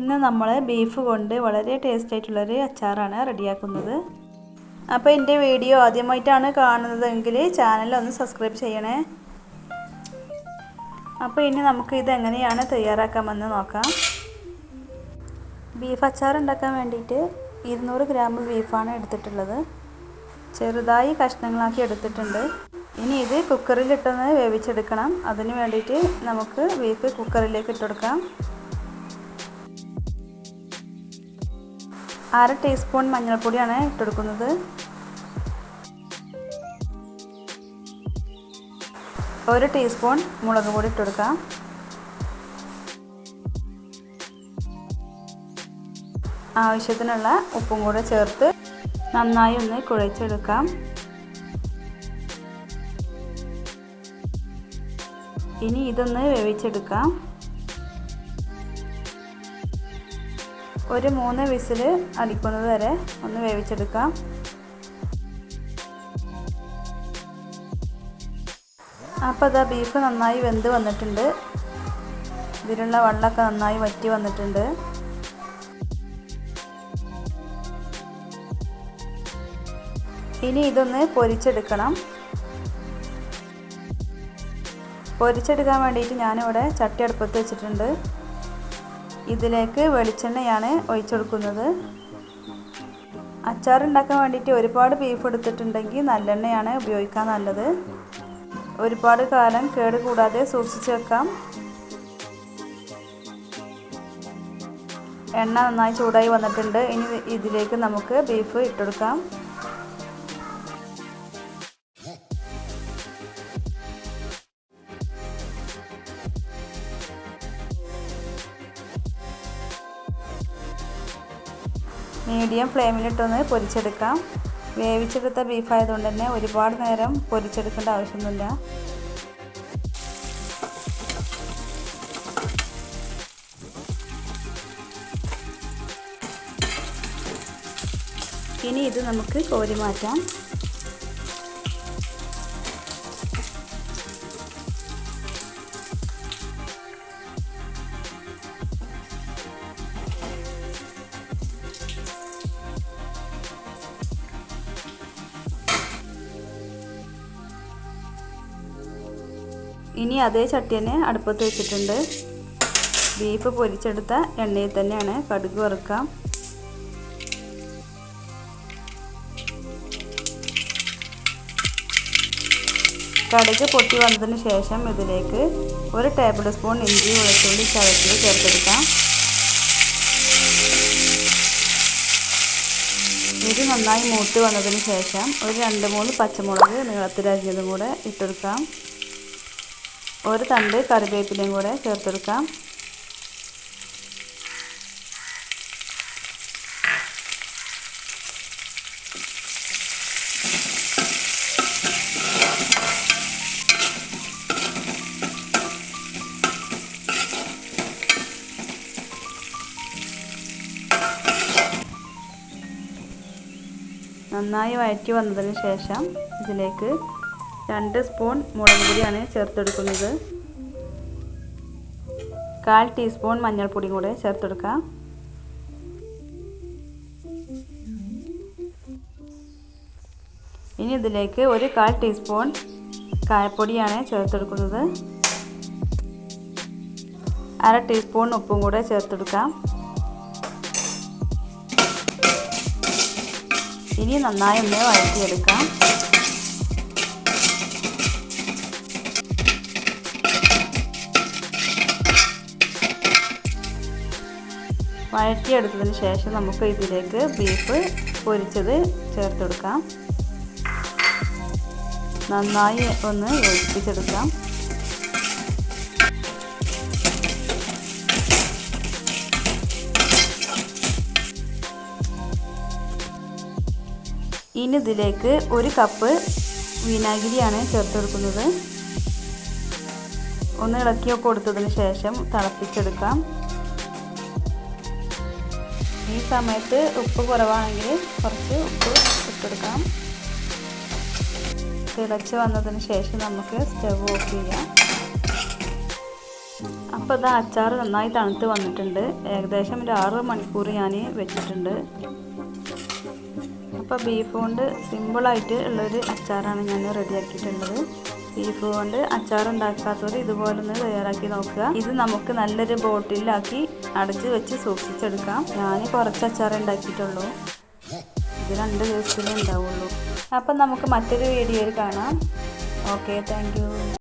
ഇന്ന് നമ്മൾ ബീഫ് കൊണ്ട് വളരെ ടേസ്റ്റ് ആയിട്ടുള്ളൊരു അച്ചാറാണ് റെഡിയാക്കുന്നത്. അപ്പോൾ എന്റെ വീഡിയോ ആദ്യമായിട്ടാണ് കാണുന്നതെങ്കിൽ ചാനൽ ഒന്ന് സബ്സ്ക്രൈബ് ചെയ്യണേ. അപ്പോൾ ഇനി നമുക്ക് ഇത് എങ്ങനെയാണ് തയ്യാറാക്കാമെന്ന് നോക്കാം. ബീഫ് അച്ചാർ ഉണ്ടാക്കാൻ വേണ്ടിയിട്ട് ഇരുന്നൂറ് ഗ്രാം ബീഫാണ് എടുത്തിട്ടുള്ളത്. ചെറുതായി കഷ്ണങ്ങളാക്കി എടുത്തിട്ടുണ്ട്. ഇനി ഇത് കുക്കറിലിട്ടൊന്ന് വേവിച്ചെടുക്കണം. അതിന് വേണ്ടിയിട്ട് നമുക്ക് ബീഫ് കുക്കറിലേക്ക് ഇട്ടുകൊടുക്കാം അര ടീസ്പൂൺ മഞ്ഞൾപ്പൊടിയാണ് ഇട്ടെടുക്കുന്നത്. ഒരു ടീസ്പൂൺ മുളക് പൊടി ഇട്ടെടുക്കാം ആവശ്യത്തിനുള്ള ഉപ്പും കൂടെ ചേർത്ത് നന്നായി ഒന്ന് കുഴച്ചെടുക്കാം. ഇനി ഇതൊന്ന് വേവിച്ചെടുക്കാം. ഒരു മൂന്ന് വിസിൽ അടിക്കുന്നത് വരെ ഒന്ന് വേവിച്ചെടുക്കാം. അപ്പോൾ അതാ ബീഫ് നന്നായി വെന്ത് വന്നിട്ടുണ്ട്. ഇതിലുള്ള വെള്ളമൊക്കെ നന്നായി വറ്റി വന്നിട്ടുണ്ട്. ഇനി ഇതൊന്ന് പൊരിച്ചെടുക്കണം. പൊരിച്ചെടുക്കാൻ വേണ്ടിയിട്ട് ഞാനിവിടെ ചട്ടി അടുപ്പത്ത് വെച്ചിട്ടുണ്ട്. ഇതിലേക്ക് വെളിച്ചെണ്ണയാണ് ഒഴിച്ചു കൊടുക്കുന്നത്. അച്ചാർ ഉണ്ടാക്കാൻ വേണ്ടിയിട്ട് ഒരുപാട് ബീഫ് എടുത്തിട്ടുണ്ടെങ്കിൽ നല്ലെണ്ണയാണ് ഉപയോഗിക്കാൻ നല്ലത്. ഒരുപാട് കാലം കേട് കൂടാതെ സൂക്ഷിച്ച് വെക്കാം. എണ്ണ നന്നായി ചൂടായി വന്നിട്ടുണ്ട്. ഇനി ഇതിലേക്ക് നമുക്ക് ബീഫ് ഇട്ടെടുക്കാം മീഡിയം ഫ്ലെയിമിലിട്ടൊന്ന് പൊരിച്ചെടുക്കാം. വേവിച്ചെടുത്ത ബീഫായതുകൊണ്ട് തന്നെ ഒരുപാട് നേരം പൊരിച്ചെടുക്കേണ്ട ആവശ്യമൊന്നുമില്ല. ഇനി ഇത് നമുക്ക് കോരി മാറ്റാം. ഇനി അതേ ചട്ടി തന്നെ അടുപ്പത്ത് വെച്ചിട്ടുണ്ട്. ബീഫ് പൊരിച്ചെടുത്ത എണ്ണയിൽ തന്നെയാണ് കടുക് വറുക്കാം കടുക് പൊട്ടി വന്നതിന് ശേഷം ഇതിലേക്ക് ഒരു ടേബിൾ സ്പൂൺ ഇഞ്ചി വെളുത്തുള്ളി ചതച്ച് ചേർത്തെടുക്കാം ഇത് നന്നായി മൂത്ത് വന്നതിന് ശേഷം ഒരു രണ്ട് മൂന്ന് പച്ചമുളക് നീളത്തിലരിഞ്ഞതും കൂടെ ഇട്ടെടുക്കാം. ഒരു തണ്ട് കറിവേപ്പിലയും കൂടെ ചേർത്തെടുക്കാം. നന്നായി വഴറ്റി വന്നതിന് ശേഷം ഇതിലേക്ക് രണ്ട് സ്പൂൺ മുളക് പൊടിയാണ് ചേർത്തെടുക്കുന്നത്. കാൽ ടീസ്പൂൺ മഞ്ഞൾപ്പൊടിയും കൂടെ ചേർത്തെടുക്കാം. ഇനി ഇതിലേക്ക് ഒരു കാൽ ടീസ്പൂൺ കായപ്പൊടിയാണ് ചേർത്തെടുക്കുന്നത്. അര ടീസ്പൂൺ ഉപ്പും കൂടെ ചേർത്തെടുക്കാം. ഇനി നന്നായി ഒന്ന് വഴറ്റിയെടുക്കാം. വഴറ്റിയെടുത്തതിന് ശേഷം നമുക്ക് ഇതിലേക്ക് ബീഫ് പൊരിച്ചത് ചേർത്ത് കൊടുക്കാം. നന്നായി ഒന്ന് യോജിപ്പിച്ചെടുക്കാം. ഇനി ഇതിലേക്ക് ഒരു കപ്പ് വിനാഗിരിയാണ് ചേർത്ത് കൊടുക്കുന്നത്. ഒന്ന് ഇളക്കിയൊക്കെ കൊടുത്തതിന് ശേഷം തിളപ്പിച്ചെടുക്കാം. ഈ സമയത്ത് ഉപ്പ് കുറവാണെങ്കിൽ കുറച്ച് ഉപ്പ് ഇട്ടെടുക്കാം തിളച്ച് വന്നതിന് ശേഷം നമുക്ക് സ്റ്റവ് ഓഫ് ചെയ്യാം. അപ്പോൾ അത് അച്ചാർ നന്നായി തണുത്ത് വന്നിട്ടുണ്ട്. ഏകദേശം ഒരു ആറ് മണിക്കൂർ ഞാൻ വെച്ചിട്ടുണ്ട്. അപ്പോൾ ബീഫ് കൊണ്ട് സിമ്പിളായിട്ട് ഉള്ളൊരു അച്ചാറാണ് ഞാൻ റെഡിയാക്കിയിട്ടുള്ളത്. ബീഫ് കൊണ്ട് അച്ചാർ ഉണ്ടാക്കാത്തവർ ഇതുപോലെ ഒന്ന് തയ്യാറാക്കി നോക്കുക. ഇത് നമുക്ക് നല്ലൊരു ബോട്ടിലാക്കി അടച്ച് വെച്ച് സൂക്ഷിച്ചെടുക്കാം. ഞാൻ കുറച്ച് അച്ചാർ ഉണ്ടാക്കിയിട്ടുള്ളൂ. ഇത് രണ്ട് ദിവസത്തിലേ ഉണ്ടാവുള്ളൂ. അപ്പം നമുക്ക് മറ്റൊരു വീഡിയോയിൽ കാണാം. Okay thank